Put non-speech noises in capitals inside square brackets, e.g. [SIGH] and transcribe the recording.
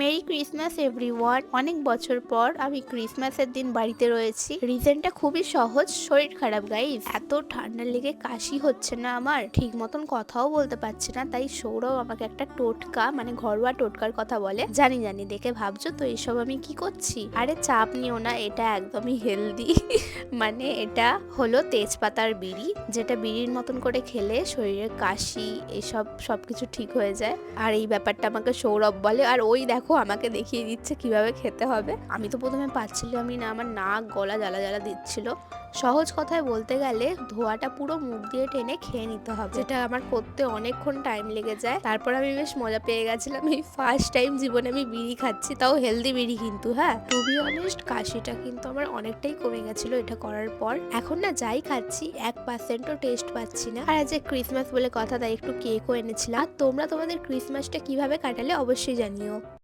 Merry Christmas everyone অনেক বছর পর আমি ক্রিসমাসের দিন বাড়িতে রয়েছি। রিজনটা খুবই সহজ, শরীর খারাপ গাইজ এত ঠান্ডা লেগে কাশি হচ্ছে না আমার। ঠিক মতন কথাও বলতে পারছি না, তাই সৌরভ আমাকে একটা টোটকা মানে ঘরোয়া টোটকার কথা বলে। জানি জানি, দেখে ভাবছ তো এইসব আমি কি করছি? আরে চাপ নিও না, এটা একদমই হেলদি [LAUGHS] মানে এটা হলো তেজপাতার বিড়ি, যেটা বিড়ির মতন করে খেলে শরীরের কাশি, এসব সবকিছু ঠিক হয়ে যায়। আর এই ব্যাপারটা আমাকে সৌরভ বলে, আর ওই দেখো আমাকে দেখিয়ে দিচ্ছে কীভাবে খেতে হবে। আমি তো প্রথমে পাচ্ছিলামই না, আমার নাক, গলা জ্বালা জ্বালা দিচ্ছিল। সহজ কথায় বলতে গেলে ধোয়াটা পুরো মুখ দিয়ে টেনে খেয়ে নিতে হবে। যেটা আমার করতে অনেকক্ষণ টাইম লেগে যায়। তারপর আমি বেশ মজা পেয়ে গেছিলাম। এই ফার্স্ট টাইম জীবনে আমি বিড়ি খাচ্ছি, তাও হেলদি বিড়ি কিন্তু হ্যাঁ? টু বি অনেস্ট কাশিটা কিন্তু আমার অনেকটাই কমে গেছিল এটা করার পর। এখন না যাই খাচ্ছি, এক পার্সেন্টও টেস্ট পাচ্ছি না। আর আজ ক্রিসমাস বলে কথা, তাই একটু কেকও এনেছিলাম। আর তোমরা তোমাদের ক্রিসমাসটা কীভাবে কাটালে অবশ্যই জানিও।